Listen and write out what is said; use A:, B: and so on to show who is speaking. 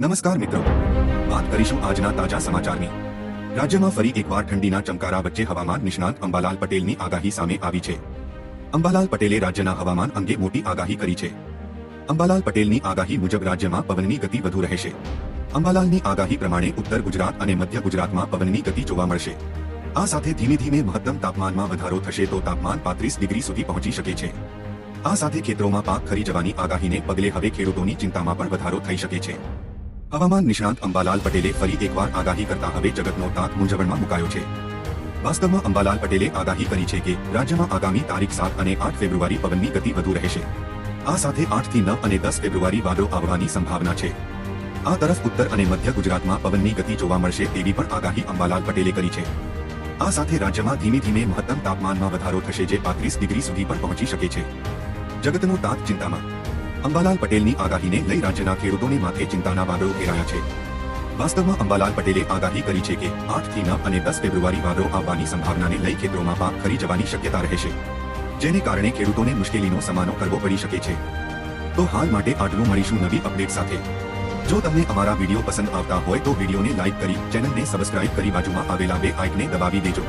A: નમસ્કાર મિત્રો. વાત કરીશું આજના તાજા સમાચારની. રાજ્યમાં ફરી એકવાર ઠંડીના ચમકારા વચ્ચે હવામાન નિષ્ણાંત અંબાલાલ પટેલની આગાહી સામે આવી છે. અંબાલાલ પટેલે રાજ્યના હવામાન અંગે મોટી આગાહી કરી છે. અંબાલાલ પટેલની આગાહી મુજબ રાજ્યમાં પવનની ગતિ વધુ રહેશે. અંબાલાલની આગાહી પ્રમાણે ઉત્તર ગુજરાત અને મધ્ય ગુજરાતમાં પવનની ગતિ જોવા મળશે. આ સાથે ધીમે ધીમે મહત્તમ તાપમાનમાં વધારો થશે તો તાપમાન પાંત્રીસ ડિગ્રી સુધી પહોંચી શકે છે. આ સાથે ખેતરોમાં પાક ખરી જવાની આગાહીને પગલે હવે ખેડૂતોની ચિંતામાં પણ વધારો થઈ શકે છે. હવામાન નિષ્ણાંત અંબાલાલ પટેલે ફરી એકવાર આગાહી કરતા હવે જગતનો તાત મૂંઝવણમાં મુકાયો છે. વાસ્તવમાં અંબાલાલ પટેલે આગાહી કરી છે કે રાજ્યમાં આગામી તારીખ સાત અને આઠ ફેબ્રુઆરી પવનની ગતિ વધુ રહેશે. આ સાથે આઠથી નવ અને દસ ફેબ્રુઆરી વાદળો આવવાની સંભાવના છે. આ તરફ ઉત્તર અને મધ્ય ગુજરાતમાં પવનની ગતિ જોવા મળશે તેવી પણ આગાહી અંબાલાલ પટેલે કરી છે. આ સાથે રાજ્યમાં ધીમે ધીમે મહત્તમ તાપમાનમાં વધારો થશે જે પાંત્રીસ ડિગ્રી સુધી પણ પહોંચી શકે છે. જગતનો તાત ચિંતામાં અંબાલાલ પટેલની આગાહીને લઈ રાજ્યના ખેડૂતોને માથે ચિંતાના વાદળો ઘેરાયા છે. વાસ્તવમાં અંબાલાલ પટેલે આગાહી કરી છે કે આઠથી નવ અને દસ ફેબ્રુઆરી વાદળો આવવાની સંભાવનાને લઈ ખેતરોમાં પાક ખરી જવાની શક્યતા રહેશે જેને કારણે ખેડૂતોને મુશ્કેલીનો સામનો કરવો પડી શકે છે. તો હાલ માટે આટલું મળીશું નવી અપડેટ સાથે. જો તમને અમારા વીડિયો પસંદ આવતા હોય તો વિડીયોને લાઇક કરી ચેનલને સબસ્ક્રાઇબ કરી બાજુમાં આવેલા બે આઇકને દબાવી દેજો.